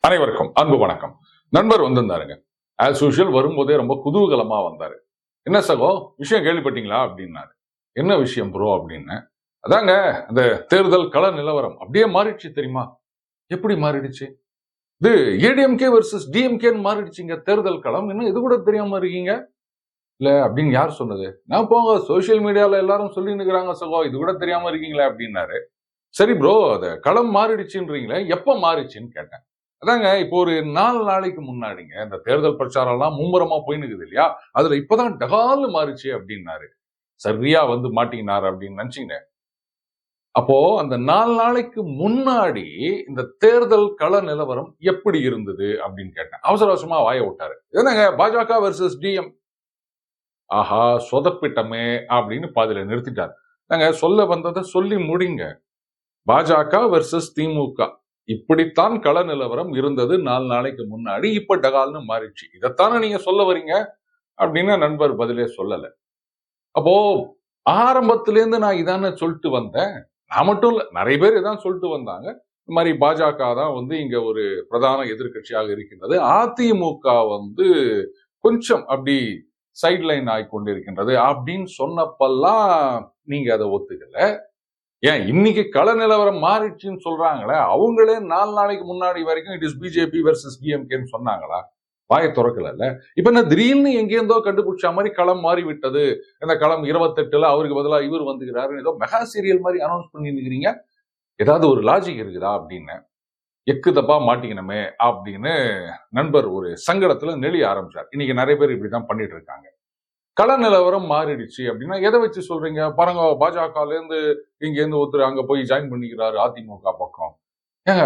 அனைவருக்கும் அன்பு வணக்கம். நண்பர் வந்திருந்தாருங்க. ஆஸ் யூஷுவல் வரும்போதே ரொம்ப குதூகலமா வந்தாரு. என்ன சகோ விஷயம் கேள்விப்பட்டீங்களா? அப்படின்னாரு. என்ன விஷயம் ப்ரோ அப்படின்னு. அதாங்க அந்த தேர்தல் கள நிலவரம். அப்படியே மாறிடுச்சு தெரியுமா? எப்படி மாறிடுச்சு? இது ஏடிஎம்கே வர்சஸ் டிஎம்கேன்னு மாறிடுச்சுங்க தேர்தல் களம். இன்னும் இது கூட தெரியாம இருக்கீங்க? இல்ல அப்படின்னு யார் சொன்னது? நான் போங்க சோசியல் மீடியால எல்லாரும் சொல்லி இருக்கிறாங்க சகோ இது கூட தெரியாம இருக்கீங்களே அப்படின்னாரு. சரி ப்ரோ அதை களம் மாறிடுச்சுன்றீங்களே எப்ப மாறிடுச்சுன்னு கேட்டேன். அதாங்க இப்போ ஒரு நாலு நாளைக்கு முன்னாடிங்க இந்த தேர்தல் பிரச்சாரம் எல்லாம் மும்முரமா போயின்னு இருக்குது இல்லையா? அதுல இப்பதான் டகால்னு மாறிச்சு அப்படின்னாரு. சரியா வந்து மாட்டினாரு அப்படின்னு நினைச்சீங்க அப்போ அந்த நாலு நாளைக்கு முன்னாடி இந்த தேர்தல் கள நிலவரம் எப்படி இருந்தது அப்படின்னு கேட்டேன். அவசர அவசரமா வாய விட்டாரு. என்னங்க பாஜக வெர்சஸ் டிஎம் ஆஹா சொதப்பிட்டமே அப்படின்னு பாதியில நிறுத்திட்டார். நாங்க சொல்ல வந்ததை சொல்லி முடிங்க. பாஜக வெர்சஸ் திமுக. இப்படித்தான் கள நிலவரம் இருந்தது நாலு நாளைக்கு முன்னாடி. இப்ப டகால்னு மாறிடுச்சு. இதைத்தானே நீங்க சொல்ல வரீங்க? அப்படின்னு நண்பர் பதிலே சொல்லலை. அப்போ ஆரம்பத்திலேருந்து நான் இதானே சொல்லிட்டு வந்தேன். நான் மட்டும் இல்ல நிறைய பேர் இதான் சொல்லிட்டு வந்தாங்க. இந்த மாதிரி பாஜக தான் வந்து இங்க ஒரு பிரதான எதிர்க்கட்சியாக இருக்கின்றது. அதிமுக வந்து கொஞ்சம் அப்படி சைட்லைன் ஆகி கொண்டிருக்கின்றது அப்படின்னு சொன்னப்பெல்லாம் நீங்க அதை ஒத்துக்கல. ஏன் இன்னைக்கு கள நிலவரம் மாறிடுச்சுன்னு சொல்றாங்களே அவங்களே நாலு நாளைக்கு முன்னாடி வரைக்கும் இட் இஸ் பிஜேபி வெர்சஸ் டிஎம்கேன்னு சொன்னாங்களா? வாயை திறக்கல இப்ப என்ன திடீர்னு எங்கேருந்தோ கண்டுபிடிச்ச மாதிரி களம் மாறி விட்டது இந்த களம் இருபத்தெட்டுல அவருக்கு பதிலா இவர் வந்துகிறாரு ஏதோ மெகா சீரியல் மாதிரி அனௌன்ஸ் பண்ணிருக்கிறீங்க ஏதாவது ஒரு லாஜிக் இருக்குதா அப்படின்னு? எக்கு தப்பா மாட்டிக்கணுமே அப்படின்னு நண்பர் ஒரு சங்கடத்துல நெளிய ஆரம்பிச்சார். இன்னைக்கு நிறைய பேர் இப்படிதான் பண்ணிட்டு இருக்காங்க. கள நிலவரம் மாறிடுச்சு அப்படின்னா எதை வச்சு சொல்றீங்க? பாருங்க பாஜகல இருந்து இங்க இருந்து ஒருத்தர் அங்க போய் ஜாயின் பண்ணிக்கிறாரு அதிமுக பக்கம். ஏங்க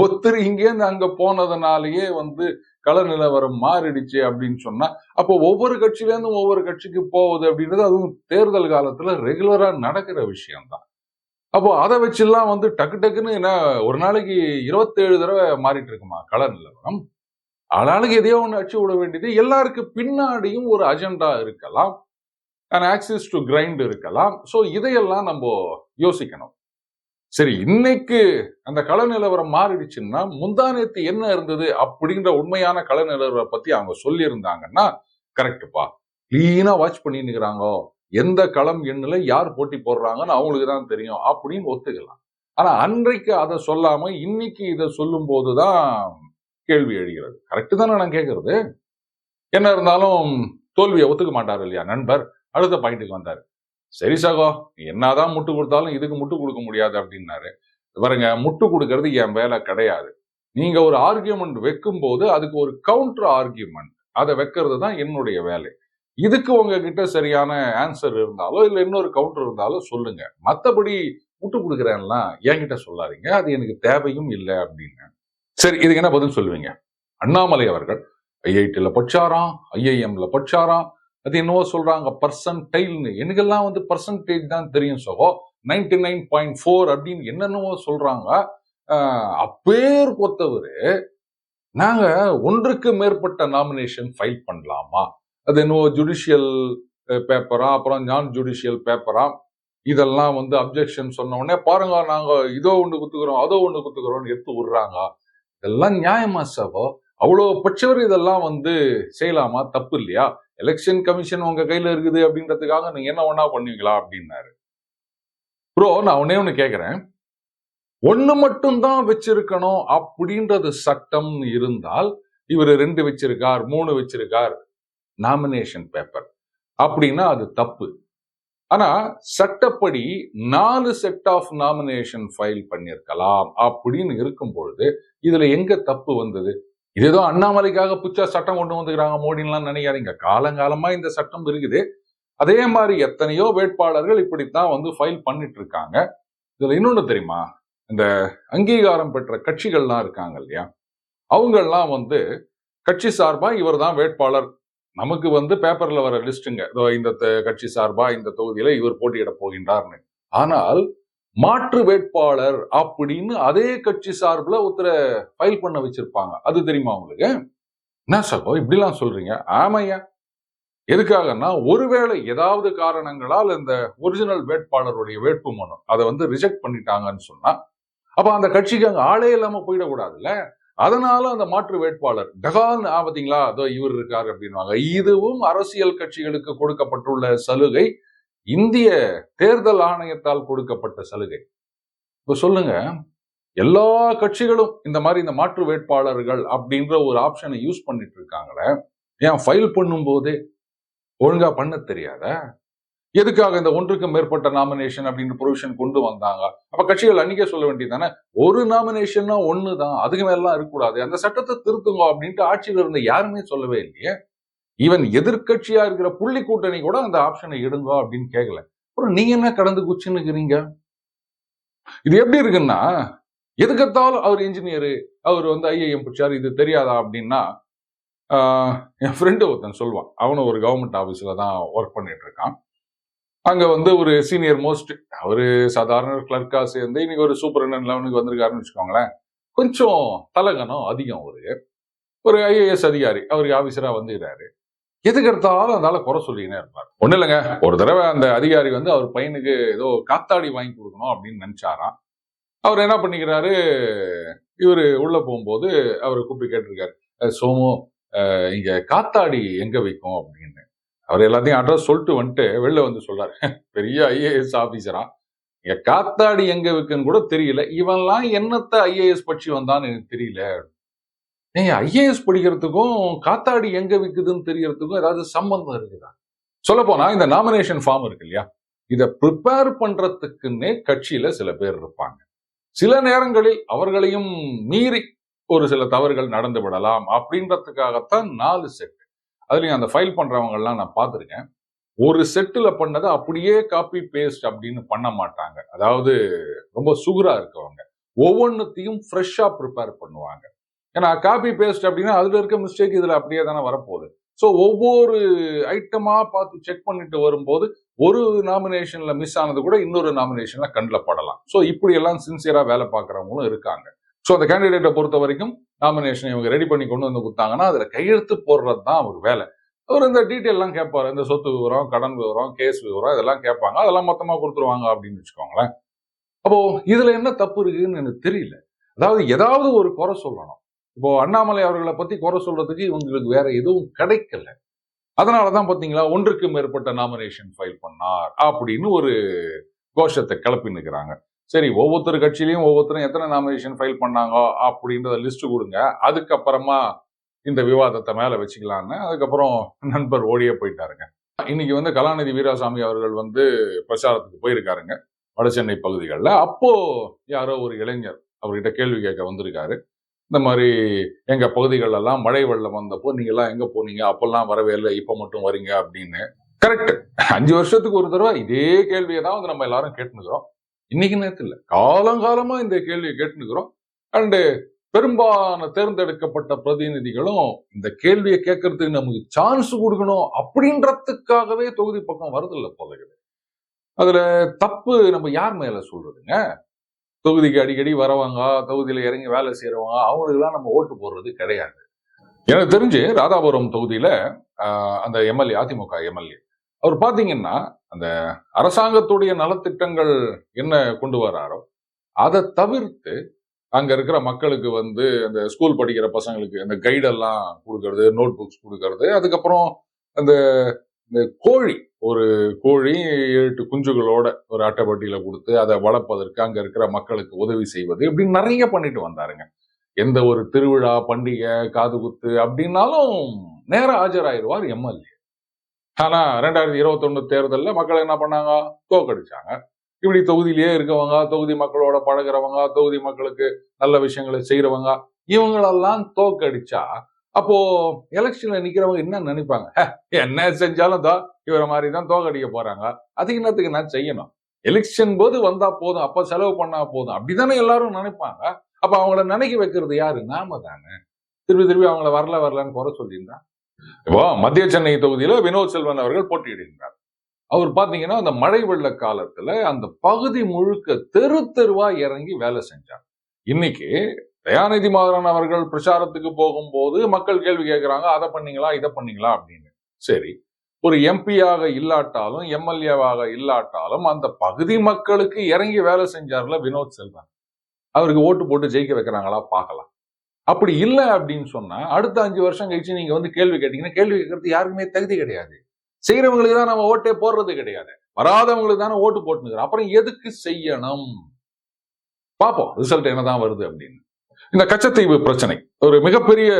ஒருத்தர் இங்கேருந்து அங்க போனதுனாலயே வந்து கள நிலவரம் மாறிடுச்சு அப்படின்னு சொன்னா அப்போ ஒவ்வொரு கட்சியிலேருந்தும் ஒவ்வொரு கட்சிக்கு போகுது அப்படின்றது அதுவும் தேர்தல் காலத்துல ரெகுலரா நடக்கிற விஷயம்தான். அப்போ அதை வச்செல்லாம் வந்து டக்கு டக்குன்னு என்ன ஒரு நாளைக்கு இருபத்தேழு தடவை மாறிட்டு இருக்குமா கள நிலவரம்? ஆளாளுக்கு எதையோ ஒன்று அச்சு விட வேண்டியது. எல்லாருக்கு பின்னாடியும் ஒரு அஜெண்டா இருக்கலாம். அண்ட் ஆக்சிஸ் டு கிரைண்ட் இருக்கலாம். ஸோ இதையெல்லாம் நம்ம யோசிக்கணும். சரி இன்னைக்கு அந்த கள நிலவரம் மாறிடுச்சுன்னா முந்தானேத்து என்ன இருந்தது அப்படின்ற உண்மையான கள நிலவரம் பத்தி அவங்க சொல்லியிருந்தாங்கன்னா கரெக்டுப்பா கிளீனா வாட்ச் பண்ணிருக்கிறாங்க எந்த களம் எண்ணில் யார் போட்டி போடுறாங்கன்னு அவங்களுக்கு தான் தெரியும் அப்படின்னு ஒத்துக்கலாம். ஆனா அன்றைக்கு அதை சொல்லாம இன்னைக்கு இதை சொல்லும் போதுதான் கேள்வி எழுகிறது. கரெக்டு தானே நான் கேட்கறது? என்ன இருந்தாலும் தோல்வியை ஒத்துக்க மாட்டார் இல்லையா? நண்பர் அடுத்த பாயிண்ட்டுக்கு வந்தார். சரி சகோ என்னதான் முட்டு கொடுத்தாலும் இதுக்கு முட்டு கொடுக்க முடியாது அப்படின்னாரு. பாருங்க முட்டு கொடுக்கறது என் வேலை கிடையாது. நீங்க ஒரு ஆர்கியூமெண்ட் வைக்கும் போது அதுக்கு ஒரு கவுண்டர் ஆர்கியூமெண்ட் அதை வைக்கிறது தான் என்னுடைய வேலை. இதுக்கு உங்ககிட்ட சரியான ஆன்சர் இருந்தாலோ இல்லை இன்னொரு கவுண்டர் இருந்தாலோ சொல்லுங்க. மற்றபடி முட்டு கொடுக்குறேன்லாம் என்கிட்ட சொல்லாதீங்க. அது எனக்கு தேவையும் இல்லை அப்படின்னு. சரி இதுக்கு என்ன பதில் சொல்லுவீங்க? அண்ணாமலை அவர்கள் ஐஐடில படிச்சாராம் ஐஐஎம்ல படிச்சாராம் அது என்னவோ சொல்றாங்க பர்சன்டைல்னு எனக்கெல்லாம் வந்து பர்சன்டேஜ் தான் தெரியும் சகோ. நைன்டி நைன் பாயிண்ட் ஃபோர் அப்படின்னு என்னென்னவோ சொல்றாங்க. அப்பேர் பொறுத்தவர் நாங்க ஒன்றுக்கு மேற்பட்ட நாமினேஷன் ஃபைல் பண்ணலாமா? அது என்னவோ ஜுடிஷியல் பேப்பரா அப்புறம் நான் ஜுடிஷியல் பேப்பரா இதெல்லாம் வந்து அப்ஜெக்ஷன் சொன்ன உடனே பாருங்க நாங்க இதோ ஒன்று குத்துக்கிறோம் அதோ ஒன்று குத்துக்கிறோம்னு எடுத்து விடுறாங்க. இதெல்லாம் நியாயமா சகோ அவ்வளோ பட்சவர் இதெல்லாம் வந்து செய்யலாமா? தப்பு இல்லையா? எலெக்ஷன் கமிஷன் உங்க கையில இருக்குது அப்படின்றதுக்காக நீங்க என்ன ஒன்னா பண்ணுவீங்களா? அப்படின்னாரு. ப்ரோ நான் ஒன்னே ஒண்ணு கேக்குறேன். ஒண்ணு மட்டும்தான் வச்சிருக்கணும் அப்படின்றது சட்டம் இருந்தால் இவர் ரெண்டு வச்சிருக்கார் மூணு வச்சிருக்கார் நாமினேஷன் பேப்பர் அப்படின்னா அது தப்பு. ஆனா சட்டப்படி நாலு செட் ஆஃப் நாமினேஷன் ஃபைல் பண்ணியிருக்கலாம் அப்படின்னு இருக்கும் பொழுது இதுல எங்க தப்பு வந்தது? இது ஏதோ அண்ணாமலைக்காக புச்சா சட்டம் கொண்டு வந்துக்கிறாங்க மோடின்லாம் நினைக்காதீங்க. காலங்காலமா இந்த சட்டம் இருக்குது. அதே மாதிரி எத்தனையோ வேட்பாளர்கள் இப்படித்தான் வந்து ஃபைல் பண்ணிட்டு இருக்காங்க இதுல இன்னொன்னு தெரியுமா? இந்த அங்கீகாரம் பெற்ற கட்சிகள்லாம் இருக்காங்க இல்லையா? அவங்கெல்லாம் வந்து கட்சி சார்பா இவர் தான் வேட்பாளர் நமக்கு வந்து பேப்பர்ல வர லிஸ்ட்டுங்க இதோ இந்த கட்சி சார்பா இந்த தொகுதியில இவர் போட்டியிட போகின்றார்னு. ஆனால் மாற்று வேட்பாளர் அப்படின்னு அதே கட்சி சார்பில் ஒருத்தரை ஃபைல் பண்ண வச்சிருப்பாங்க. அது தெரியுமா உங்களுக்கு? என்ன சகோ இப்படிலாம் சொல்றீங்க? ஆமையா எதுக்காகன்னா ஒருவேளை ஏதாவது காரணங்களால் இந்த ஒரிஜினல் வேட்பாளருடைய வேட்பு மனு அதை வந்து ரிஜெக்ட் பண்ணிட்டாங்கன்னு சொன்னா அப்ப அந்த கட்சிக்கு அங்க ஆளே இல்லாம போயிடக்கூடாதுல்ல அதனால அந்த மாற்று வேட்பாளர் டகான் ஆபத்தீங்களா அதோ இவர் இருக்காரு அப்படின்வாங்க இதுவும் அரசியல் கட்சிகளுக்கு கொடுக்கப்பட்டுள்ள சலுகை இந்திய தேர்தல் ஆணையத்தால் கொடுக்கப்பட்ட சலுகை. இப்போ சொல்லுங்க எல்லா கட்சிகளும் இந்த மாதிரி இந்த மாற்று வேட்பாளர்கள் அப்படின்ற ஒரு ஆப்ஷனை யூஸ் பண்ணிட்டு இருக்காங்களே ஏன் ஃபைல் பண்ணும் போதே ஒழுங்கா பண்ண தெரியாத? எதுக்காக இந்த ஒன்றுக்கு மேற்பட்ட நாமினேஷன் அப்படின்னு ப்ரொவிஷன் கொண்டு வந்தாங்க? அப்ப கட்சிகள் அன்னைக்கே சொல்ல வேண்டியது தானே ஒரு நாமினேஷன்னா ஒண்ணு தான் அதுக்கு மேலாம் இருக்கக்கூடாது. அந்த சட்டத்தை திருத்துங்க அப்படின்ட்டு ஆட்சியில் இருந்த யாருமே சொல்லவே இல்லையே. ஈவன் எதிர்க்கட்சியா இருக்கிற புள்ளி கூட்டணி கூட அந்த ஆப்ஷனை எடுங்க அப்படின்னு கேட்கல அப்புறம் நீங்க என்ன கடந்து குச்சின்னுக்கிறீங்க? இது எப்படி இருக்குன்னா எதுக்கத்தாலும் அவர் இன்ஜினியரு அவர் வந்து ஐஏஎம் பிடிச்சார் இது தெரியாதா அப்படின்னா ஆஹ், என் ஃப்ரெண்டு ஒருத்தன் சொல்லுவான். அவனும் ஒரு கவர்மெண்ட் ஆஃபீஸில் தான் ஒர்க் பண்ணிட்டு இருக்கான். அங்கே வந்து ஒரு சீனியர் மோஸ்ட் அவர் சாதாரண கிளர்க்கா சேர்ந்து இன்னைக்கு ஒரு சூப்பரண்டன் லெவனுக்கு வந்திருக்காருன்னு வச்சுக்கோங்களேன். கொஞ்சம் தலகணம் அதிகம் அவரு. ஒரு ஐஏஎஸ் அதிகாரி அவருக்கு ஆஃபீஸராக வந்துக்கிறாரு எதுக்கு எடுத்தாலும் அதனால குறை சொல்லிக்கினே இருப்பார். ஒன்றும் இல்லைங்க. ஒரு தடவை அந்த அதிகாரி வந்து அவர் பையனுக்கு ஏதோ காத்தாடி வாங்கி கொடுக்கணும் அப்படின்னு நினைச்சாராம். அவர் என்ன பண்ணிக்கிறாரு? இவர் உள்ள போகும்போது அவரை கூப்பிட்டு கேட்டிருக்காரு. சோமு அஹ் இங்க காத்தாடி எங்க வைக்கும்? அப்படின்னு. அவர் எல்லாத்தையும் அட்ரஸ் சொல்லிட்டு வந்துட்டு வெளில வந்து சொல்றாரு. பெரிய ஐஏஎஸ் ஆபீசரா இங்க காத்தாடி எங்க இருக்குன்னு கூட தெரியல. இவன்லாம் என்னத்த ஐஏஎஸ் பட்சி வந்தான்னு எனக்கு தெரியல. நீங்க ஐஏஎஸ் படிக்கிறதுக்கும் காத்தாடி எங்க விக்குதுன்னு தெரியறதுக்கும் ஏதாவது சம்பந்தம் இருக்குதா? சொல்ல போனா இந்த நாமினேஷன் ஃபார்ம் இருக்கு இல்லையா? இதை ப்ரிப்பேர் பண்றதுக்குன்னே கட்சியில சில பேர் இருப்பாங்க. சில நேரங்களில் அவர்களையும் மீறி ஒரு சில தவறுகள் நடந்து விடலாம் அப்படின்றதுக்காகத்தான் நாலு செட் அதுலேயும் அந்த ஃபைல் பண்றவங்க நான் பார்த்துருக்கேன். ஒரு செட்டில் பண்ணதை அப்படியே காப்பி பேஸ்ட் அப்படின்னு பண்ண மாட்டாங்க. அதாவது ரொம்ப சுகராக இருக்கவங்க. ஒவ்வொன்றுத்தையும் ஃப்ரெஷ்ஷாக ப்ரிப்பேர் பண்ணுவாங்க. ஏன்னா காப்பி பேஸ்ட் அப்படின்னா அதில் இருக்க மிஸ்டேக் இதில் அப்படியே தானே வரப்போகுது. ஸோ ஒவ்வொரு ஐட்டமாக பார்த்து செக் பண்ணிட்டு வரும்போது ஒரு நாமினேஷனில் மிஸ் ஆனது கூட இன்னொரு நாமினேஷனில் கண்ணில் படலாம். ஸோ இப்படியெல்லாம் சின்சியராக வேலை பார்க்குறவங்களும் இருக்காங்க. ஸோ அந்த கேண்டிடேட்டை பொறுத்த வரைக்கும் நாமினேஷன் இவங்க ரெடி பண்ணி கொண்டு வந்து கொடுத்தாங்கன்னா அதில் கையெழுத்து போடுறது தான் அவர் வேலை. அவர் இந்த டீட்டெயிலாம் கேட்பார். இந்த சொத்து விவரம் கடன் விவரம் கேஸ் விவரம் இதெல்லாம் கேட்பாங்க. அதெல்லாம் மொத்தமாக கொடுத்துருவாங்க அப்படின்னு வச்சுக்கோங்களேன். அப்போ இதில் என்ன தப்பு இருக்குதுன்னு எனக்கு தெரியல. அதாவது ஏதாவது ஒரு குறை சொல்லணும். இப்போ அண்ணாமலை அவர்களை பற்றி குறை சொல்றதுக்கு இவங்களுக்கு வேற எதுவும் கிடைக்கல. அதனால தான் பார்த்தீங்களா ஒன்றுக்கு மேற்பட்ட நாமினேஷன் ஃபைல் பண்ணார் அப்படின்னு ஒரு கோஷத்தை கிளப்பி நிற்கிறாங்க சரி ஒவ்வொருத்தர் கட்சியிலையும் ஒவ்வொருத்தரும் எத்தனை நாமினேஷன் ஃபைல் பண்ணாங்க அப்படின்றத லிஸ்ட் கொடுங்க. அதுக்கப்புறமா இந்த விவாதத்தை மேல வச்சுக்கலான்னு. அதுக்கப்புறம் நண்பர் ஓடியே போயிட்டாருங்க. இன்னைக்கு வந்து கலாநிதி வீராசாமி அவர்கள் வந்து பிரச்சாரத்துக்கு போயிருக்காருங்க வடசென்னை பகுதிகளில். அப்போ யாரோ ஒரு இளைஞர் அவர்கிட்ட கேள்வி கேட்க வந்திருக்காரு. இந்த மாதிரி எங்க பகுதிகளெல்லாம் மழை வெள்ளம் வந்தப்போ நீங்க எல்லாம் எங்க போனீங்க? அப்பெல்லாம் வரவே இல்லை இப்போ மட்டும் வரீங்க அப்படின்னு. கரெக்ட் அஞ்சு வருஷத்துக்கு ஒரு தடவை இதே கேள்வியை தான் வந்து நம்ம எல்லாரும் கேட்டுனுக்கிறோம் இன்னைக்கு நேரத்தில் இல்லை. காலங்காலமா இந்த கேள்வியை கேட்டுக்கிறோம் அண்டு பெரும்பாலான தேர்ந்தெடுக்கப்பட்ட பிரதிநிதிகளும் இந்த கேள்வியை கேட்கறதுக்கு நமக்கு சான்ஸ் கொடுக்கணும் அப்படின்றதுக்காகவே தொகுதி பக்கம் வருதில்ல போலகுது அதுல தப்பு நம்ம யார் மேல சொல்றதுங்க? தொகுதிக்கு அடிக்கடி வரவங்க தொகுதியில இறங்கி வேலை செய்யறவங்க அவங்களுக்குலாம் நம்ம ஓட்டு போடுறது கிடையாது. எனக்கு தெரிஞ்சு ராதாபுரம் தொகுதியில ஆஹ், அந்த எம்எல்ஏ அதிமுக எம்எல்ஏ அவர் பார்த்தீங்கன்னா அந்த அரசாங்கத்துடைய நலத்திட்டங்கள் என்ன கொண்டு வராரோ அதை தவிர்த்து அங்க இருக்கிற மக்களுக்கு வந்து அந்த ஸ்கூல் படிக்கிற பசங்களுக்கு அந்த கைடெல்லாம் கொடுக்கறது நோட் புக்ஸ் கொடுக்கறது அதுக்கப்புறம் அந்த இந்த கோழி ஒரு கோழி எட்டு குஞ்சுகளோட ஒரு அட்டைப்பட்டியில கொடுத்து அதை வளர்ப்பதற்கு அங்க இருக்கிற மக்களுக்கு உதவி செய்வது இப்படி நிறைய பண்ணிட்டு வந்தாருங்க. எந்த ஒரு திருவிழா பண்டிகை காது குத்து அப்படின்னாலும் நேரம் ஆஜராயிருவார் எம்எல்ஏ. ஆனா ரெண்டாயிரத்தி இருபத்தொன்னு தேர்தல்ல மக்கள் என்ன பண்ணாங்க? தோக்கடிச்சாங்க. இப்படி தொகுதியிலேயே இருக்கவங்க தொகுதி மக்களோட பழகுறவங்க தொகுதி மக்களுக்கு நல்ல விஷயங்களை செய்யறவங்க இவங்களெல்லாம் தோக்கடிச்சா அப்போ எலெக்ஷன்ல நிக்கிறவங்க என்ன நினைப்பாங்க? என்ன செஞ்சாலும் தான் இவரை மாதிரி தான் தோக்கடிக்க போறாங்க. அதுக்கு என்னத்துக்கு நான் செய்யணும்? எலெக்ஷன் போது வந்தா போதும் அப்ப செலவு பண்ணா போதும். அப்படிதானே எல்லாரும் நினைப்பாங்க? அப்ப அவங்கள நினைக்க வைக்கிறது யாரு? நாம தானே. திருப்பி திருப்பி அவங்கள வரல வரலன்னு குறை சொல்லியிருந்தா? இப்போ மத்திய சென்னை தொகுதியில வினோத் செல்வன் அவர்கள் போட்டியிடுகிறார் அவர் பாத்தீங்கன்னா அந்த மழை வெள்ள காலத்துல அந்த பகுதி முழுக்க தெரு தெருவா இறங்கி வேலை செஞ்சார். இன்னைக்கு தயாநிதி மாறன் அவர்கள் பிரச்சாரத்துக்கு போகும்போது மக்கள் கேள்வி கேட்கறாங்க அதை பண்ணீங்களா இதை பண்ணீங்களா? அப்படின்னு. சரி ஒரு எம்பியாக இல்லாட்டாலும் எம்எல்ஏவாக இல்லாட்டாலும் அந்த பகுதி மக்களுக்கு இறங்கி வேலை செஞ்சார்ல வினோத் செல்வன். அவருக்கு ஓட்டு போட்டு ஜெயிக்க வைக்கிறாங்களா பார்க்கலாம். அப்படி இல்லை அப்படின்னு சொன்னா அடுத்த அஞ்சு வருஷம் கழிச்சு நீங்க வந்து கேள்வி கேட்டீங்கன்னா கேள்வி கேட்கறது யாருக்குமே தகுதி கிடையாது. செய்யறவங்களுக்கு தான் நம்ம ஓட்டே போடுறது கிடையாது. வராதவங்களுக்கு தானே ஓட்டு போட்டு அப்புறம் எதுக்கு செய்யணும்? பார்ப்போம் ரிசல்ட் என்னதான் வருது அப்படின்னு. இந்த கச்சத்தீவு பிரச்சனை. ஒரு மிகப்பெரிய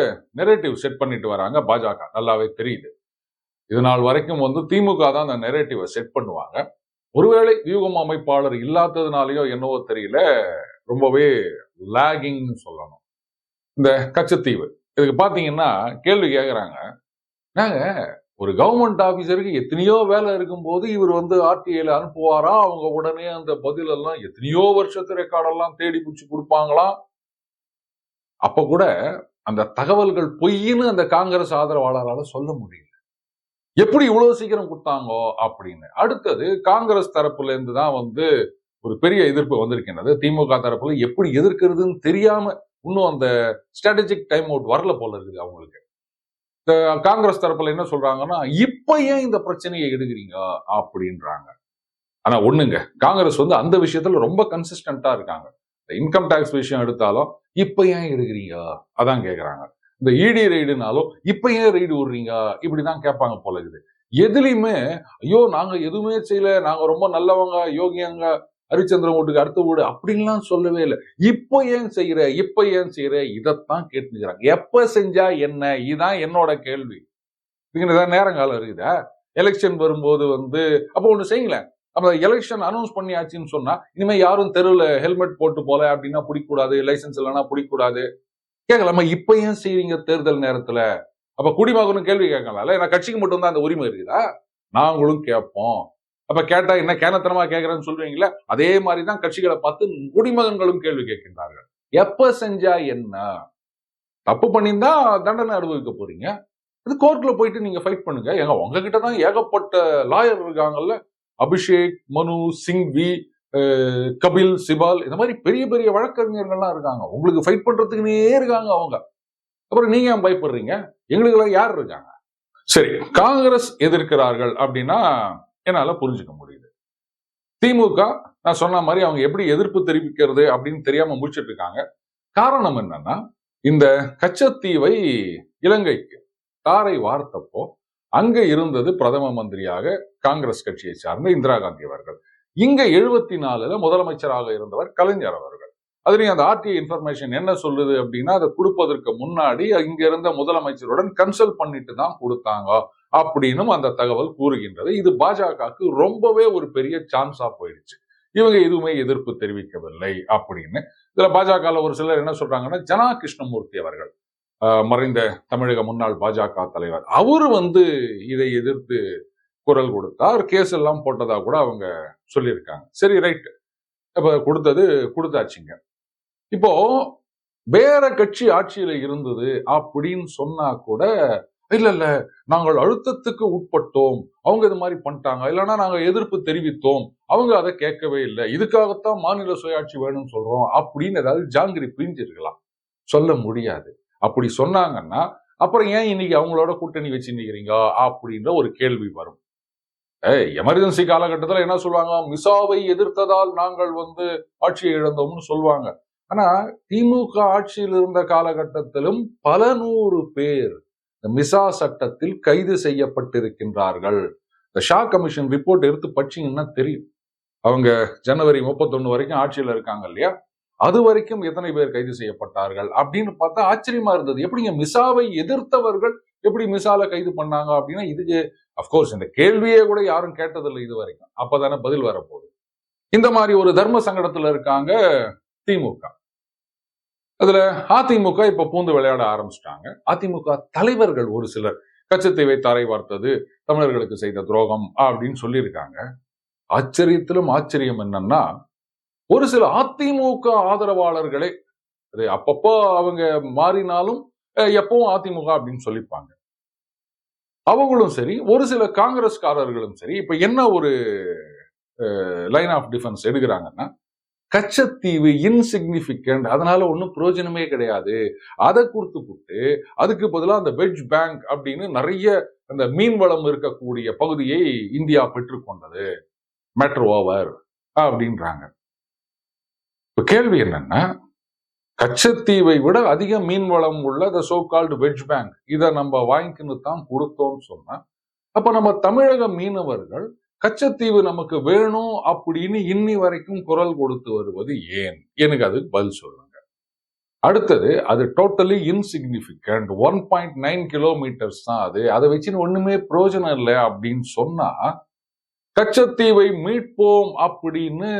நெரேட்டிவ் செட் பண்ணிட்டு வராங்க பாஜக. நல்லாவே தெரியுது. இது நாள் வரைக்கும் வந்து திமுக தான் அந்த நெரேட்டிவை செட் பண்ணுவாங்க. ஒருவேளை வியூகம் அமைப்பாளர் இல்லாததுனாலயோ என்னவோ தெரியல ரொம்பவே லேகிங்னு சொல்லணும். இந்த கச்சத்தீவு. இதுக்கு பாத்தீங்கன்னா கேள்வி கேட்குறாங்க நாங்க ஒரு கவர்மெண்ட் ஆஃபீஸருக்கு எத்தனையோ வேலை இருக்கும்போது இவர் வந்து ஆர்டிஐல அனுப்புவாரா? அவங்க உடனே அந்த பதிலெல்லாம் எத்தனையோ வருஷத்து ரெக்கார்டெல்லாம் தேடி பிடிச்சி கொடுப்பாங்களாம் அப்ப கூட அந்த தகவல்கள் பொய்ன்னு அந்த காங்கிரஸ் ஆதரவாளரால சொல்ல முடியல. எப்படி இவ்வளவு சீக்கிரம் கொடுத்தாங்கோ? அப்படின்னு. அடுத்தது காங்கிரஸ் தரப்புல இருந்து தான் வந்து ஒரு பெரிய எதிர்ப்பு வந்திருக்கின்றது. திமுக தரப்புல எப்படி எதிர்க்கிறதுன்னு தெரியாம இன்னும் அந்த ஸ்ட்ராட்டஜிக் டைம் அவுட் வரல போல இருக்குது அவங்களுக்கு. இந்த காங்கிரஸ் தரப்புல என்ன சொல்றாங்கன்னா இப்ப ஏன் இந்த பிரச்சனையை எடுக்கிறீங்க? அப்படின்றாங்க. ஆனா ஒண்ணுங்க. காங்கிரஸ் வந்து அந்த விஷயத்துல ரொம்ப கன்சிஸ்டண்டா இருக்காங்க. இந்த இன்கம் டேக்ஸ் விஷயம் எடுத்தாலும் இப்ப ஏன் எடுக்கிறீங்க? அதான் கேக்குறாங்க. இந்த இடி ரெய்டுனாலும் இப்ப ஏன் ரெய்டு விடுறீங்க? இப்படிதான் கேட்பாங்க போல இருக்குது. எதுலையுமே ஐயோ நாங்க எதுவுமே செய்யல. நாங்க ரொம்ப நல்லவங்க யோகியங்க ஹரிச்சந்திரன் வீட்டுக்கு அடுத்த வீடு அப்படின்லாம் சொல்லவே இல்லை. இப்போ ஏன் செய்யற? இப்போ ஏன் செய்யற? இதைத்தான் கேட்டுக்கிறாங்க. எப்போ செஞ்சா என்ன? இதுதான் என்னோட கேள்வி. ஏதாவது நேரங்காலம் இருக்குதா. எலெக்ஷன் வரும்போது வந்து அப்போ ஒன்று செய்யுங்களேன். நம்ம எலெக்ஷன் அனௌன்ஸ் பண்ணியாச்சுன்னு சொன்னா இனிமேல் யாரும் தெருவில் ஹெல்மெட் போட்டு போல அப்படின்னா பிடிக்கூடாது லைசன்ஸ் இல்லைன்னா பிடிக்கூடாது கேட்கலாமா இப்போ ஏன் செய்வீங்க தேர்தல் நேரத்தில்? அப்போ குடிமகனும் கேள்வி கேட்கலாம்ல. ஏன்னா கட்சிக்கு மட்டும்தான் அந்த உரிமை இருக்குதா? நாங்களும் கேட்போம். அப்ப கேட்டா என்ன கேனத்தனமா கேட்கறேன்னு சொல்றீங்களா அதே மாதிரிதான் கட்சிகளை பார்த்து குடிமகன்களும் கேள்வி கேட்கின்றார்கள். எப்ப செஞ்சா என்ன? தப்பு பண்ணியிருந்தா தண்டனை அனுபவிக்க போறீங்க. இது கோர்ட்ல போயிட்டு நீங்க ஃபைட் பண்ணுங்க. ஏங்க உங்ககிட்ட தான் ஏகப்பட்ட லாயர் இருக்காங்கல்ல? அபிஷேக் மனு சிங்வி அஹ், கபில் சிபால் இந்த மாதிரி பெரிய பெரிய வழக்கறிஞர்கள்லாம் இருக்காங்க. உங்களுக்கு ஃபைட் பண்றதுக்குன்னே இருக்காங்க அவங்க. அப்புறம் நீங்க ஏன் பயப்படுறீங்க? எங்களுக்கெல்லாம் யார் இருக்காங்க? சரி காங்கிரஸ் எதிர்க்கிறார்கள் அப்படின்னா என்னால புரிஞ்சுக்க முடியுது. திமுக நான் சொன்ன மாதிரி அவங்க எப்படி எதிர்ப்பு தெரிவிக்கிறது அப்படின்னு தெரியாம முடிச்சிட்டு இருக்காங்க. காரணம் என்னன்னா இந்த கச்சத்தீவை இலங்கைக்கு தாரை வார்த்தப்போ அங்க இருந்தது பிரதம மந்திரியாக காங்கிரஸ் கட்சியை சார்ந்த இந்திரா காந்தி அவர்கள். இங்க எழுபத்தி நாலுல முதலமைச்சராக இருந்தவர் கலைஞர் அவர்கள். அதுலயும் அந்த ஆர்டிஐ இன்ஃபர்மேஷன் என்ன சொல்லுது அப்படின்னா அதை கொடுப்பதற்கு முன்னாடி இங்க இருந்த முதலமைச்சருடன் கன்சல்ட் பண்ணிட்டு தான் கொடுத்தாங்க. அப்படின்னும் அந்த தகவல் கூறுகின்றது. இது பாஜகவுக்கு ரொம்பவே ஒரு பெரிய சான்ஸா போயிடுச்சு. இவங்க எதுவுமே எதிர்ப்பு தெரிவிக்கவில்லை அப்படின்னு. இதுல பாஜகவில் ஒரு சிலர் என்ன சொல்றாங்கன்னா ஜனா கிருஷ்ணமூர்த்தி அவர்கள் ஆஹ் மறைந்த தமிழக முன்னாள் பாஜக தலைவர் அவர் வந்து இதை எதிர்த்து குரல் கொடுத்தார். கேஸ் எல்லாம் போட்டதா கூட அவங்க சொல்லியிருக்காங்க. சரி ரைட். இப்ப கொடுத்தது கொடுத்தாச்சுங்க. இப்போ வேற கட்சி ஆட்சியில இருந்தது அப்படின்னு சொன்னா கூட இல்ல இல்ல. நாங்கள் அழுத்தத்துக்கு உட்பட்டோம். அவங்க இது மாதிரி பண்ணிட்டாங்க. இல்லைன்னா நாங்க எதிர்ப்பு தெரிவித்தோம். அவங்க அதை கேட்கவே இல்லை. இதுக்காகத்தான் மாநில சுயாட்சி வேணும்னு சொல்றோம். அப்படின்னு ஏதாவது ஜாங்கிரி பிரிஞ்சிருக்கலாம். சொல்ல முடியாது. அப்படி சொன்னாங்கன்னா அப்புறம் ஏன் இன்னைக்கு அவங்களோட கூட்டணி வச்சு நிக்கிறீங்க? அப்படின்ற ஒரு கேள்வி வரும். எமர்ஜென்சி காலகட்டத்தில் என்ன சொல்லுவாங்க? மிசாவை எதிர்த்ததால் நாங்கள் வந்து ஆட்சியை இழந்தோம்னு சொல்லுவாங்க. ஆனா திமுக ஆட்சியில் இருந்த காலகட்டத்திலும் பல நூறு பேர் மிசா சட்டத்தில் கைது செய்யப்பட்டிருக்கின்றார்கள். இந்த ஷா கமிஷன் ரிப்போர்ட் எடுத்து படிச்சீங்கன்னா தெரியும். அவங்க ஜனவரி முப்பத்தொன்னு வரைக்கும் ஆட்சியில் இருக்காங்க இல்லையா? அது வரைக்கும் எத்தனை பேர் கைது செய்யப்பட்டார்கள் அப்படின்னு பார்த்தா ஆச்சரியமா இருந்தது. எப்படிங்க மிசாவை எதிர்த்தவர்கள் எப்படி மிசால கைது பண்ணாங்க அப்படின்னா இதுக்கு அப்கோர்ஸ் இந்த கேள்வியே கூட யாரும் கேட்டதில்லை இது வரைக்கும். அப்பதானே பதில் வரப்போகுது. இந்த மாதிரி ஒரு தர்ம சங்கடத்துல இருக்காங்க திமுக அதுல அதிமுக இப்ப பூந்து விளையாட ஆரம்பிச்சிட்டாங்க. அதிமுக தலைவர்கள் ஒரு சிலர் கச்சத்தீவை தரை வார்த்தது தமிழர்களுக்கு செய்த துரோகம் அப்படின்னு சொல்லியிருக்காங்க. ஆச்சரியத்திலும் ஆச்சரியம் என்னன்னா ஒரு சில அதிமுக ஆதரவாளர்களே அது அப்பப்போ அவங்க மாறினாலும் அஹ், எப்பவும் அதிமுக அப்படின்னு சொல்லிப்பாங்க. அவங்களும் சரி ஒரு சில காங்கிரஸ்காரர்களும் சரி இப்ப என்ன ஒரு லைன் ஆஃப் டிஃபென்ஸ் எடுக்கிறாங்கன்னா கச்சத்தீவு இன்சிக்னிஃபிகண்ட் அதனால ஒன்றும் பிரயோஜனமே கிடையாது. அதை கொடுத்து கொடுத்து அதுக்கு பதிலாக அந்த வெஜ் பேங்க் அப்படின்னு நிறைய அந்த மீன் வளம் இருக்கக்கூடிய பகுதியை இந்தியா பெற்றுக்கொண்டது மேட்ரு ஓவர் அப்படின்றாங்க. இப்போ கேள்வி என்னன்னா கச்சத்தீவை விட அதிக மீன் வளம் உள்ள the so called Wadge Bank இதை நம்ம வாங்கிக்கின்னு தான் கொடுத்தோம்னு சொன்னா அப்ப நம்ம தமிழக மீனவர்கள் கச்சத்தீவு நமக்கு வேணும் அப்படின்னு இன்னி வரைக்கும் குரல் கொடுத்து வருவது ஏன்? எனக்கு அதுக்கு பதில் சொல்லுங்க. அடுத்தது அது totally insignificant one point nine kilometres தான் அது. அதை வச்சுன்னு ஒண்ணுமே பிரயோஜனம் இல்லை அப்படின்னு சொன்னா கச்சத்தீவை மீட்போம் அப்படின்னு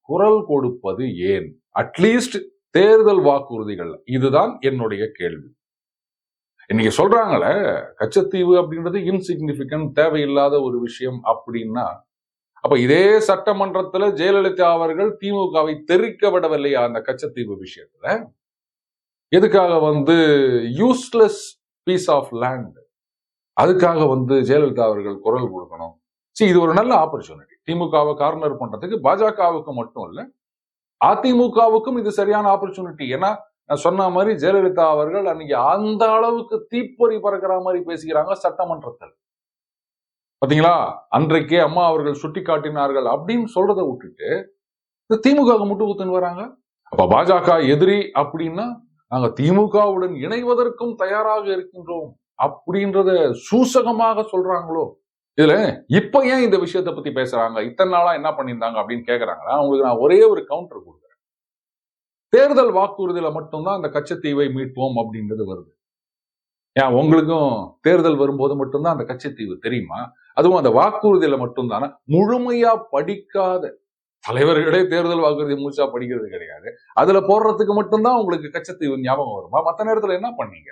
குரல் கொடுப்பது ஏன்? அட்லீஸ்ட் தேர்தல் வாக்குறுதிகள். இதுதான் என்னுடைய கேள்வி. இன்னைக்கு சொல்றாங்களே கச்சத்தீவு அப்படின்றது இன்சிக்னிபிகன்ட் தேவையில்லாத ஒரு விஷயம் அப்படின்னா அப்ப இதே சட்டமன்றத்துல ஜெயலலிதா அவர்கள் திமுகவை தெரிக்க விடவில்லையா அந்த கச்சத்தீவு விஷயத்துல? எதுக்காக வந்து யூஸ்லெஸ் பீஸ் ஆஃப் லேண்ட் அதுக்காக வந்து ஜெயலலிதா அவர்கள் குரல் கொடுக்கணும். சரி இது ஒரு நல்ல ஆப்பர்ச்சுனிட்டி திமுகவை கார்னர் பண்றதுக்கு பாஜகவுக்கு மட்டும் இல்ல அதிமுகவுக்கும் இது சரியான ஆப்பர்ச்சுனிட்டி ஏன்னா நான் சொன்ன மாதிரி ஜெயலலிதா அவர்கள் அன்னைக்கு அந்த அளவுக்கு தீப்பொறி பறக்கிற மாதிரி பேசுகிறாங்க சட்டமன்றத்தில். பாத்தீங்களா? அன்றைக்கே அம்மா அவர்கள் சுட்டி காட்டினார்கள் அப்படின்னு சொல்றதை விட்டுட்டு இந்த திமுக முட்டு குத்துன்னு வராங்க. அப்ப பாஜக எதிரி அப்படின்னா நாங்க திமுகவுடன் இணைவதற்கும் தயாராக இருக்கின்றோம் அப்படின்றத சூசகமாக சொல்றாங்களோ? இதுல இப்ப ஏன் இந்த விஷயத்தை பத்தி பேசுறாங்க? இத்தனை நாளா என்ன பண்ணியிருந்தாங்க அப்படின்னு கேக்குறாங்களா? உங்களுக்கு நான் ஒரே ஒரு கவுண்டர் கொடுக்குறேன். தேர்தல் வாக்குறுதியில மட்டும்தான் அந்த கச்சத்தீவை மீட்போம் அப்படின்றது வருது. ஏன்? உங்களுக்கும் தேர்தல் வரும்போது மட்டும்தான் அந்த கச்சத்தீவு தெரியுமா? அதுவும் அந்த வாக்குறுதியில மட்டும்தானே? முழுமையா படிக்காத தலைவர்களே தேர்தல் வாக்குறுதி முழுசா படிக்கிறது கிடையாது. அதுல போடுறதுக்கு மட்டும்தான் உங்களுக்கு கச்சத்தீவு ஞாபகம் வருமா? மத்த நேரத்துல என்ன பண்ணீங்க?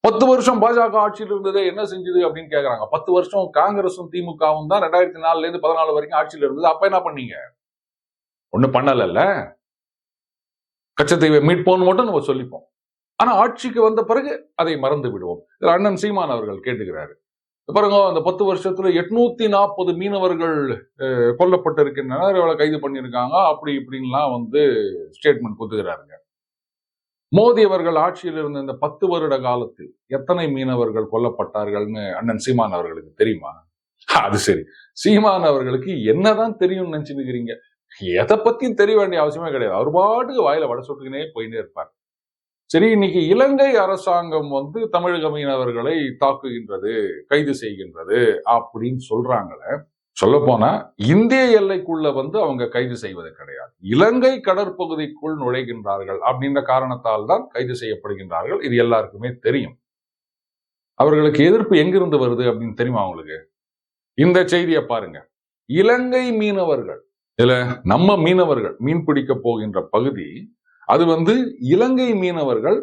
பத்து வருஷம் பாஜக ஆட்சியில் இருந்ததே என்ன செஞ்சது அப்படின்னு கேக்குறாங்க. பத்து வருஷம் காங்கிரஸும் திமுகவும் தான் ரெண்டாயிரத்தி நாலுல இருந்து பதினாலு வரைக்கும் ஆட்சியில் இருந்தது. அப்ப என்ன பண்ணீங்க? ஒண்ணு பண்ணலல்ல? கச்சத்தீவை மீட்போம்னு மட்டும் நம்ம சொல்லிப்போம். ஆனா ஆட்சிக்கு வந்த பிறகு அதை மறந்து விடுவோம். இதுல அண்ணன் சீமான் அவர்கள் கேட்டுக்கிறாரு பாருங்க அந்த பத்து வருஷத்துல எட்நூத்தி நாற்பது மீனவர்கள் அஹ், கொல்லப்பட்டிருக்கின்றனர். இவளை கைது பண்ணியிருக்காங்க. அப்படி இப்படின்லாம் வந்து ஸ்டேட்மெண்ட் கொடுத்துக்கிறாருங்க மோடி அவர்கள் ஆட்சியில் இருந்த இந்த பத்து வருட காலத்தில் எத்தனை மீனவர்கள் கொல்லப்பட்டார்கள்னு அண்ணன் சீமான் அவர்களுக்கு தெரியுமா? அது சரி. சீமான் அவர்களுக்கு என்னதான் தெரியும்னு நினைச்சுட்டு இருக்கிறீங்க? எதை பத்தியும் தெரிய வேண்டிய அவசியமே கிடையாது. அவர் பாட்டுக்கு வாயில வட சுட்டுக்கினே போயிட்டே இருப்பார். சரி இன்னைக்கு இலங்கை அரசாங்கம் வந்து தமிழக மீனவர்களை தாக்குகின்றது கைது செய்கின்றது அப்படின்னு சொல்றாங்களே சொல்ல போனா இந்திய எல்லைக்குள்ள வந்து அவங்க கைது செய்வது கிடையாது. இலங்கை கடற்பகுதிக்குள் நுழைகின்றார்கள் அப்படின்ற காரணத்தால் தான் கைது செய்யப்படுகின்றார்கள். இது எல்லாருக்குமே தெரியும். அவர்களுக்கு எதிர்ப்பு எங்கிருந்து வருது அப்படின்னு தெரியுமா அவங்களுக்கு இந்த செய்தியை பாருங்க. இலங்கை மீனவர்கள் இதுல நம்ம மீனவர்கள் மீன் பிடிக்க போகின்ற பகுதி அது வந்து இலங்கை மீனவர்கள்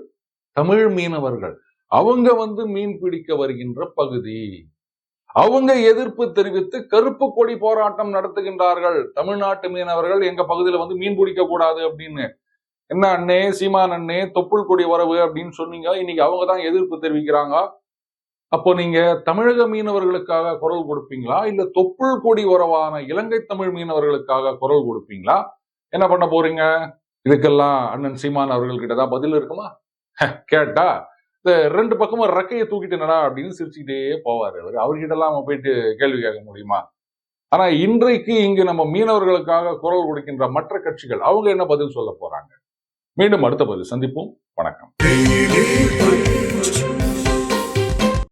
தமிழ் மீனவர்கள் அவங்க வந்து மீன் பிடிக்க வருகின்ற பகுதி. அவங்க எதிர்ப்பு தெரிவித்து கருப்பு கொடி போராட்டம் நடத்துகின்றார்கள். தமிழ்நாட்டு மீனவர்கள் எங்க பகுதியில வந்து மீன் பிடிக்க கூடாது அப்படின்னு. என்ன அண்ணே சீமான் அண்ணே தொப்புள் கொடி வரவு அப்படின்னு சொன்னீங்க. இன்னைக்கு அவங்க தான் எதிர்ப்பு தெரிவிக்கிறாங்க. அப்போ நீங்க தமிழக மீனவர்களுக்காக குரல் கொடுப்பீங்களா? இல்ல தொப்புள் கொடி உறவான இலங்கை தமிழ் மீனவர்களுக்காக குரல் கொடுப்பீங்களா? என்ன பண்ண போறீங்க? இதுக்கெல்லாம் அண்ணன் சீமான் அவர்கள் தான் பதில் இருக்குமா? கேட்டா இந்த ரெண்டு பக்கமும் ரெக்கையை தூக்கிட்டு நடா அப்படின்னு சிரிச்சுக்கிட்டே போவாரு அவர் அவர்கிட்ட எல்லாம் நம்ம போயிட்டு கேள்வி கேட்க முடியுமா? ஆனா இன்றைக்கு இங்கு நம்ம மீனவர்களுக்காக குரல் கொடுக்கின்ற மற்ற கட்சிகள் அவங்க என்ன பதில் சொல்ல போறாங்க? மீண்டும் அடுத்த பதில் சந்திப்போம். வணக்கம்.